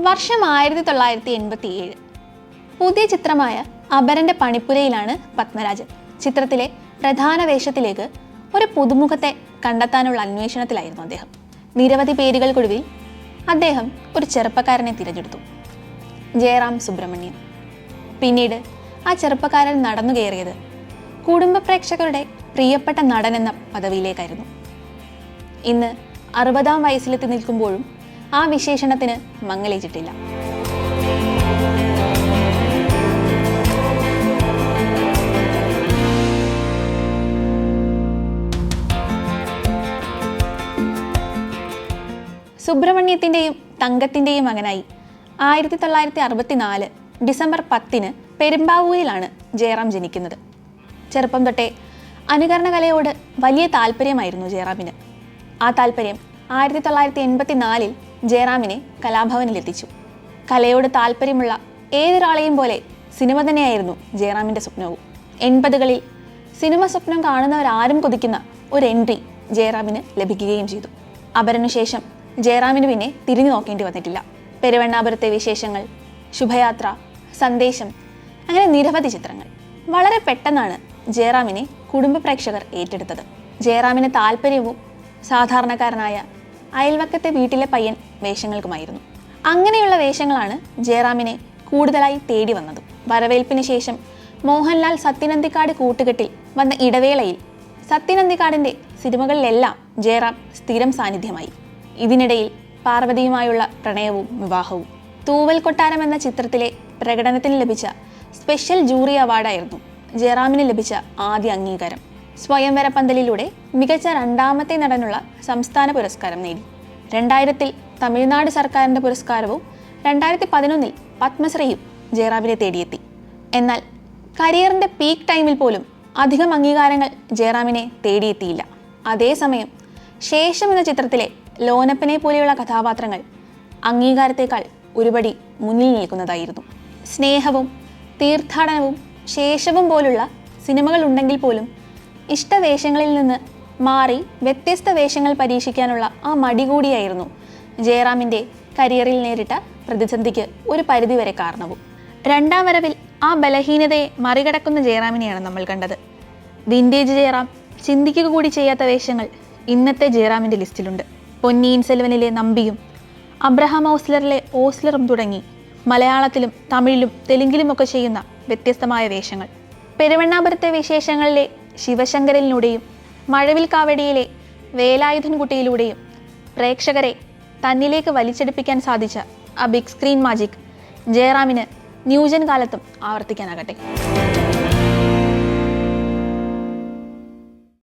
വർഷം ആയിരത്തി തൊള്ളായിരത്തി എൺപത്തി ഏഴ് പുതിയ ചിത്രമായ അപരന്റെ പണിപ്പുരയിലാണ് പത്മരാജൻ. ചിത്രത്തിലെ പ്രധാന വേഷത്തിലേക്ക് ഒരു പുതുമുഖത്തെ കണ്ടെത്താനുള്ള അന്വേഷണത്തിലായിരുന്നു അദ്ദേഹം. നിരവധി പേരുകൾക്കൊടുവിൽ അദ്ദേഹം ഒരു ചെറുപ്പക്കാരനെ തിരഞ്ഞെടുത്തു. ജയറാം സുബ്രഹ്മണ്യൻ. പിന്നീട് ആ ചെറുപ്പക്കാരൻ നടന്നു കയറിയത് കുടുംബ പ്രേക്ഷകരുടെ പ്രിയപ്പെട്ട നടൻ എന്ന പദവിയിലേക്കായിരുന്നു. ഇന്ന് അറുപതാം വയസ്സിലെത്തി നിൽക്കുമ്പോഴും ആ വിശേഷണത്തിന് മങ്ങലേറ്റിട്ടില്ല. സുബ്രഹ്മണ്യത്തിന്റെയും തങ്കത്തിന്റെയും മകനായി ആയിരത്തി തൊള്ളായിരത്തി അറുപത്തിനാല് ഡിസംബർ പത്തിന് പെരുമ്പാവൂരിലാണ് ജയറാം ജനിക്കുന്നത്. ചെറുപ്പം തൊട്ടേ അനുകരണകലയോട് വലിയ താല്പര്യമായിരുന്നു ജയറാമിന്. ആ താല്പര്യം ആയിരത്തി തൊള്ളായിരത്തി എൺപത്തി നാലിൽ ജയറാമിനെ കലാഭവനിലെത്തിച്ചു. കലയോട് താല്പര്യമുള്ള ഏതൊരാളെയും പോലെ സിനിമ തന്നെയായിരുന്നു ജയറാമിന്റെ സ്വപ്നവും. എൺപതുകളിൽ സിനിമ സ്വപ്നം കാണുന്നവരാരും കൊതിക്കുന്ന ഒരു എൻട്രി ജയറാമിന് ലഭിക്കുകയും ചെയ്തു. അപരനുശേഷം ജയറാമിന് പിന്നെ തിരിഞ്ഞു നോക്കേണ്ടി വന്നിട്ടില്ല. പെരുവണ്ണാപുരത്തെ വിശേഷങ്ങൾ ശുഭയാത്ര സന്ദേശം അങ്ങനെ നിരവധി ചിത്രങ്ങൾ. വളരെ പെട്ടെന്നാണ് ജയറാമിനെ കുടുംബ പ്രേക്ഷകർ ഏറ്റെടുത്തത്. ജയറാമിന് താല്പര്യവും സാധാരണക്കാരനായ അയൽവക്കത്തെ വീട്ടിലെ പയ്യൻ വേഷങ്ങൾക്കുമായിരുന്നു. അങ്ങനെയുള്ള വേഷങ്ങളാണ് ജയറാമിനെ കൂടുതലായി തേടി വന്നത്. വരവേൽപ്പിന് ശേഷം മോഹൻലാൽ സത്യനന്ദിക്കാട് കൂട്ടുകെട്ടിൽ വന്ന ഇടവേളയിൽ സത്യനന്ദിക്കാടിന്റെ സിനിമകളിലെല്ലാം ജയറാം സ്ഥിരം സാന്നിധ്യമായി. ഇതിനിടയിൽ പാർവതിയുമായുള്ള പ്രണയവും വിവാഹവും. തൂവൽ കൊട്ടാരം എന്ന ചിത്രത്തിലെ പ്രകടനത്തിന് ലഭിച്ച സ്പെഷ്യൽ ജൂറി അവാർഡായിരുന്നു ജയറാമിന് ലഭിച്ച ആദ്യ അംഗീകാരം. സ്വയംവര പന്തലിലൂടെ മികച്ച രണ്ടാമത്തെ നടനുള്ള സംസ്ഥാന പുരസ്കാരം നേടി. രണ്ടായിരത്തിൽ തമിഴ്നാട് സർക്കാരിന്റെ പുരസ്കാരവും രണ്ടായിരത്തി പതിനൊന്നിൽ പത്മശ്രീയും ജയറാമിനെ തേടിയെത്തി. എന്നാൽ കരിയറിന്റെ പീക്ക് ടൈമിൽ പോലും അധികം അംഗീകാരങ്ങൾ ജയറാമിനെ തേടിയെത്തിയില്ല. അതേസമയം ശേഷം എന്ന ചിത്രത്തിലെ ലോനപ്പനെ പോലെയുള്ള കഥാപാത്രങ്ങൾ അംഗീകാരത്തേക്കാൾ ഒരുപടി മുന്നിൽ നിൽക്കുന്നതായിരുന്നു. സ്നേഹവും തീർത്ഥാടനവും ശേഷവും പോലുള്ള സിനിമകൾ ഉണ്ടെങ്കിൽ പോലും ഇഷ്ടവേഷങ്ങളിൽ നിന്ന് മാറി വ്യത്യസ്ത വേഷങ്ങൾ പരീക്ഷിക്കാനുള്ള ആ മടി കൂടിയായിരുന്നു. ജയറാമിന്റെ കരിയറിൽ നേരിട്ട പ്രതിസന്ധിക്ക് ഒരു പരിധിവരെ കാരണവും. രണ്ടാം വരവിൽ ആ ബലഹീനതയെ മറികടക്കുന്ന ജയറാമിനെയാണ് നമ്മൾ കണ്ടത്. വിന്റേജ് ജയറാം ചിന്തിക്കുക കൂടി ചെയ്യാത്ത വേഷങ്ങൾ ഇന്നത്തെ ജയറാമിന്റെ ലിസ്റ്റിലുണ്ട്. പൊന്നിയിൻ സെൽവനിലെ നമ്പിയും അബ്രഹാം ഓസ്ലറിലെ ഓസ്ലറും തുടങ്ങി മലയാളത്തിലും തമിഴിലും തെലുങ്കിലുമൊക്കെ ചെയ്യുന്ന വ്യത്യസ്തമായ വേഷങ്ങൾ. പെരുവണ്ണാപുരത്തെ വിശേഷങ്ങളിലെ ശിവശങ്കരനിലൂടെയും മഴവിൽ കാവടിയിലെ വേലായുധൻകുട്ടിയിലൂടെയും പ്രേക്ഷകരെ തന്നിലേക്ക് വലിച്ചെടുപ്പിക്കാൻ സാധിച്ച ആ ബിഗ് സ്ക്രീൻ മാജിക് ജയറാമിന് ന്യൂജൻ കാലത്തും ആവർത്തിക്കാനാകട്ടെ.